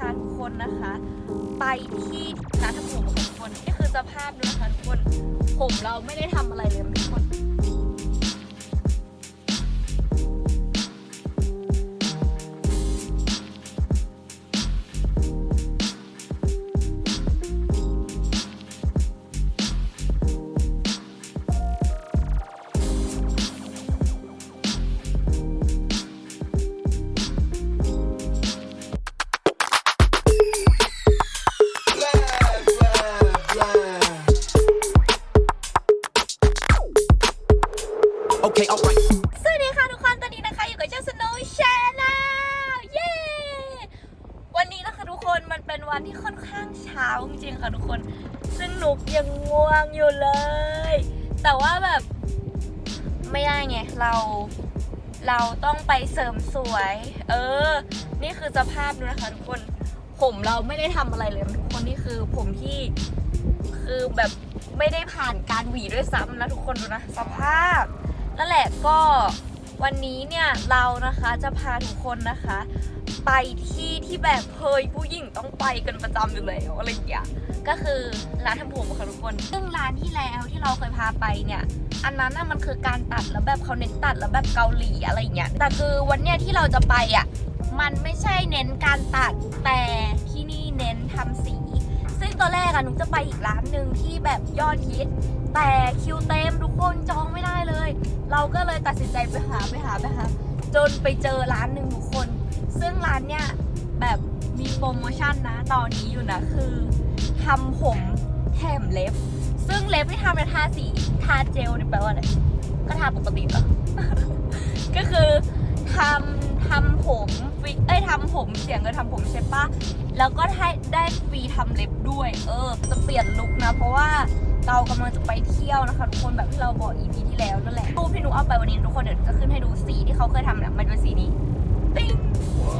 พาทุกคนนะคะ ไปที่ร้านทำผมของคนนี่คือสภาพดูนะคะทุกคน ผมเราไม่ได้ทำอะไรเลยทุกคน วันที่ค่อนข้างเช้าจริงๆค่ะทุกคน ซึ่งหนุกยังง่วงอยู่เลย แต่ว่าแบบไม่ได้ไงเราเราต้องไปเสริมสวย เออ นี่คือสภาพดูนะคะทุกคน ผมเราไม่ได้ทำอะไรเลยทุกคนนี่คือผมที่คือแบบไม่ได้ผ่านการหวีด้วยซ้ำนะทุกคนดูนะสภาพ นั่นแหละก็ วันนี้เนี่ยเรานะคะจะพาทุกคนนะคะ ไปที่ที่แบบเคยผู้หญิงต้องไปกันประจำอยู่แล้วอะไรอย่างเงี้ยก็คือร้านทำผมค่ะทุกคน ซึ่งร้านที่แล้วที่เราเคยพาไปเนี่ย อันนั้นน่ะมันคือการตัดแล้วแบบเขาเน้นตัดแล้วแบบเกาหลีอะไรอย่างเงี้ย แต่คือวันเนี้ยที่เราจะไปอะ มันไม่ใช่เน้นการตัดแต่ที่นี่เน้นทำสี ซึ่งตอนแรกอะหนุจะไปอีกร้านหนึ่งที่แบบยอดฮิต แต่คิวเต็มทุกคนจองไม่ได้เลย เราก็เลยตัดสินใจไปหาไปหาไปหาจนไปเจอร้านหนึ่งทุกคน ซึ่งร้านเนี่ยแบบมีโปรโมชั่นนะตอนนี้อยู่นะคือทำผมแถมเล็บ ซึ่งเล็บที่ทำเนี่ยทาสีทาเจลนี่แปลว่าอะไรก็ทาปกติเหรอก็คือทำทำผมฟรีเอ้ยทำผมเสียเงินทำผมใช่ปะแล้วก็ได้ได้ฟรีทำเล็บด้วย เออ จะเปลี่ยนลุคนะ เพราะว่า เรากำลังจะไปเที่ยวนะคะทุกคนแบบที่เราบอก EP ที่แล้วนั่นแหละรูปที่หนูเอาไปวันนี้ทุกคนเดี๋ยวจะขึ้นให้ดูสีที่เขาเคยทำเนี่ยมันเป็นสีนี้ติ๊ง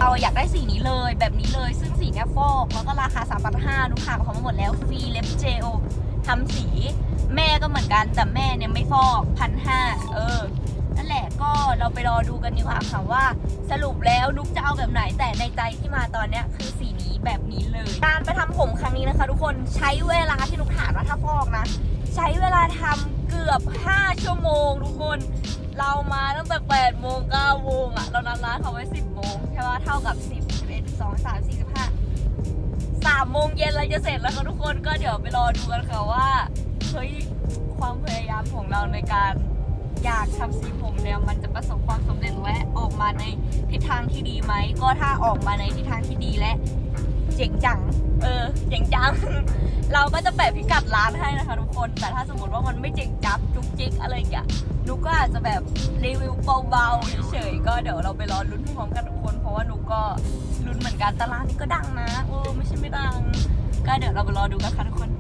เราอยากได้สีนี้เลยแบบนี้เลย ซึ่งสีเนี้ยฟอกแล้วก็ราคา3 5 0 0ลูกค้าของเขามาหมดแล้วฟรีเล็บเจลทำสีแม่ก็เหมือนกันแต่แม่เนี่ยไม่ฟอกพันห้าเออ นั่นแหละก็เราไปรอดูกันดีกว่าค่ะว่า สรุปแล้วนุกจะเอาแบบไหนแต่ในใจที่มาตอนเนี้ยคือสีนี้แบบนี้เลยการไป คนใช้เวลาที่นุกถามว่าถ้าฟอกนะ ใช้เวลาทำเกือบ 5 ชั่วโมงทุกคน เรามาตั้งแต่8โมง9โมงอะเรานัดร้านเขาไว้ 10โมงใช่ป่ะเท่ากับ 10 11 2 3 4 5 3โมงเย็นเราจะเสร็จแล้วค่ะทุกคนก็เดี๋ยวไปรอดูกันค่ะว่าเฮ้ยความพยายามของเราในการอยากทำสีผมเนี่ยมันจะประสบความสำเร็จและออกมาในทิศทางที่ดีไหม ก็ถ้าออกมาในทิศทางที่ดีและเจ๋งจัง เราก็จะแปะพิกัดร้านให้นะคะทุกคน แต่ถ้าสมมติว่ามันไม่จริงจับจุกจิกอะไรอย่างเงี้ยนุกก็อาจจะแบบรีวิวเบาๆเฉยๆก็เดี๋ยวเราไปรอลุ้นพร้อมกันทุกคน เพราะว่านุกก็ลุ้นเหมือนกันแต่ร้านนี้ก็ดังนะเออไม่ใช่ไม่ดังก็เดี๋ยวเราไปรอดูกันค่ะทุกคน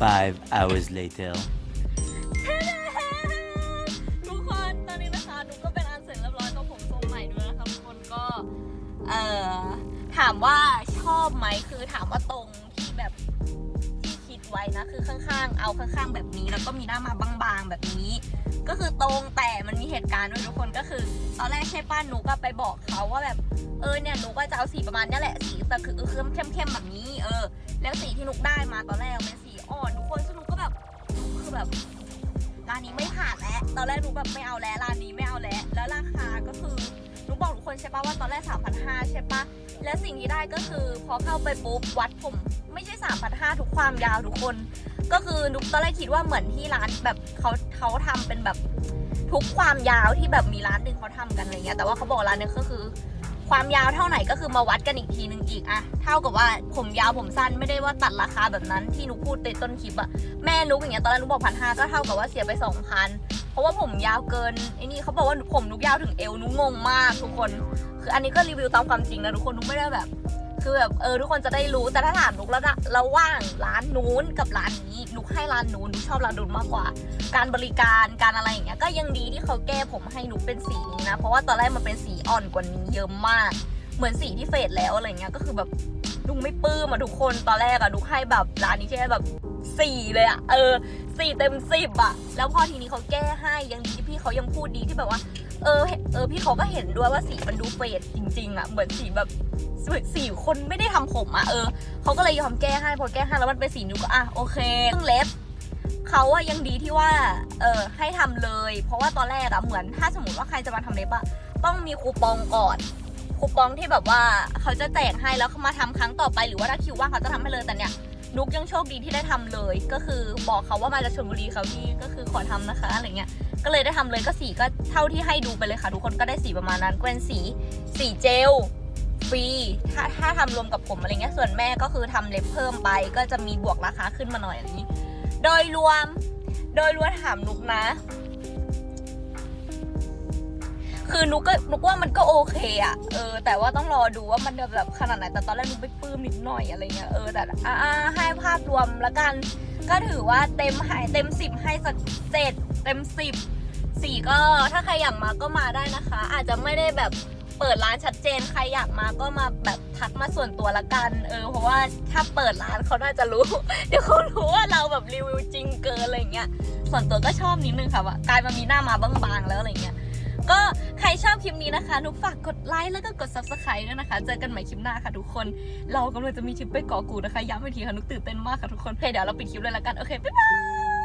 Five hours later. ทุกคนตอนนี้นะคะหนูก็เป็นอันเสร็จเรียบร้อยกับผมทรงใหม่ด้วยนะคะทุกคนก็เอ่อถามว่าชอบไหมคือถามว่าตรงที่แบบที่คิดไว้นะคือข้างๆ เอาข้างๆ แบบนี้ แล้วก็มีหน้ามาบางๆแบบนี้ ก็คือตรงแต่มันมีเหตุการณ์ด้วยทุกคนก็คือตอนแรกใช่ป้านุกก็ไปบอกเขาว่าแบบเออเนี่ยหนุกก็จะเอาสีประมาณนี้แหละสีแต่คือคือเข้มๆแบบนี้ เออ แล้วสีที่นุกได้มาตอนแรก แบบร้านนี้ไม่ผ่านแล้วตอนแรกนุกแบบไม่เอาแล้วร้านนี้ไม่เอาแล้วแล้วราคาก็คือนุกบอกทุกคนใช่ปะว่าตอนแรก3,500ใช่ปะและสิ่งที่ได้ก็คือพอเข้าไปปุ๊บวัดผม ไม่ใช่3,500ทุกความยาวทุกคน ก็คือนุกตอนแรกคิดว่าเหมือนที่ร้านแบบเขาเขาทำเป็นแบบทุกความยาวที่แบบมีร้านหนึ่งเขาทำกันอะไรเงี้ยแต่ว่าเขาบอกร้านนี้ก็คือ ความยาวเท่าไหร่ก็คือมาวัดกันอีกทีนึงอีกอะเท่ากับว่าผมยาวผมสั้นไม่ได้ว่าตัดราคาแบบนั้นที่นุกพูดในต้นคลิปอะแม่นุกอย่างเงี้ยตอนแรกนุกบอกพันห้าก็เท่ากับว่าเสียไปสองพันเพราะว่าผมยาวเกินไอ้นี่เขาบอกว่าผมนุกยาวถึงเอวนุกงงมากทุกคน คืออันนี้ก็รีวิวตามความจริงนะทุกคนนุกไม่ได้แบบ คือแบบเออทุกคนจะได้รู้แต่ถ้าถามนุกแล้วนะระหว่างร้านนู้นกับร้านนี้นุกให้ร้านนู้นนุกชอบร้านนู้นมากกว่า การบริการการอะไรอย่างเงี้ยก็ยังดีที่เขาแก้ผมให้นุกเป็นสีนี้นะ เพราะว่าตอนแรกมันเป็นสีอ่อนกว่านี้เยอะมาก เหมือนสีที่เฟดแล้วอะไรเงี้ยก็คือแบบนุกไม่ปลื้มอะทุกคนตอนแรกอะนุกให้แบบร้านนี้ใช่แบบ สี่เลยอะเออสี่เต็มสิบอะแล้วพอทีนี้เขาแก้ให้ยังดีที่พี่เขายังพูดดีที่แบบว่า เออเออพี่เขาก็เห็นด้วยว่าสีมันดูเฟดจริง ๆอะเหมือนสีแบบสีคนไม่ได้ทำผมอะเออเขาก็เลยยอมแก้ให้พอแก้ให้แล้วมันเป็นสีนุกก็อะโอเคเรื่องเล็บเขาอะยังดีที่ว่า เออให้ทำเลย เพราะว่าตอนแรกอะเหมือนถ้าสมมติว่าใครจะมาทำเล็บอะต้องมีคูปองก่อนคูปองที่แบบว่าเขาจะแจกให้แล้วเขามาทำครั้งต่อไปหรือว่าถ้าคิวว่างเขาจะทำให้เลยแต่เนี่ย นุกยังโชคดีที่ได้ทำเลย ก็คือบอกเขาว่ามาจากชลบุรีเขาพี่ก็คือขอทำนะคะอะไรเงี้ยก็เลยได้ทำเลยก็สีก็เท่าที่ให้ดูไปเลยค่ะ ทุกคนก็ได้สีประมาณนั้นก็เป็นสีสีเจลฟรีถ้าถ้าทำรวมกับผมอะไรเงี้ยส่วนแม่ก็คือทำเล็บเพิ่มไป ก็จะมีบวกราคาขึ้นมาหน่อยอะไรอย่างนี้ โดยรวม โดยรวมถามนุกนะ คือนุกก็นุกว่ามันก็โอเคอะเออ แต่ว่าต้องรอดูว่ามันจะแบบขนาดไหน แต่ตอนแรกนุกไปปลื้มนิดหน่อยอะไรเงี้ย เออ แต่อ่าอาให้ภาพรวมละกัน ก็ถือว่าเต็มให้เต็มสิบให้สักเจ็ดเต็มสิบสี่ก็ถ้าใครอยากมาก็มาได้นะคะ อาจจะไม่ได้แบบเปิดร้านชัดเจนใครอยากมาก็มาแบบทักมาส่วนตัวละกัน เออ เพราะว่าถ้าเปิดร้านเขาน่าจะรู้ เดี๋ยวเขารู้ว่าเราแบบรีวิวจริงเกินอะไรเงี้ย ส่วนตัวก็ชอบนิดนึงค่ะว่ากลายมามีหน้ามาบางๆแล้วอะไรเงี้ย ก็ใครชอบคลิปนี้นะคะนุกฝากกดไลค์แล้วก็กด subscribe ด้วยนะคะ เจอกันใหม่คลิปหน้าค่ะทุกคน เรากำลังจะมีทริปไปเกาะกูดนะคะ ย้ำอีกทีค่ะนุกตื่นเต้นมากค่ะทุกคนโอเคเดี๋ยวเราปิดคลิปเลยละกัน โอเค บ๊ายบาย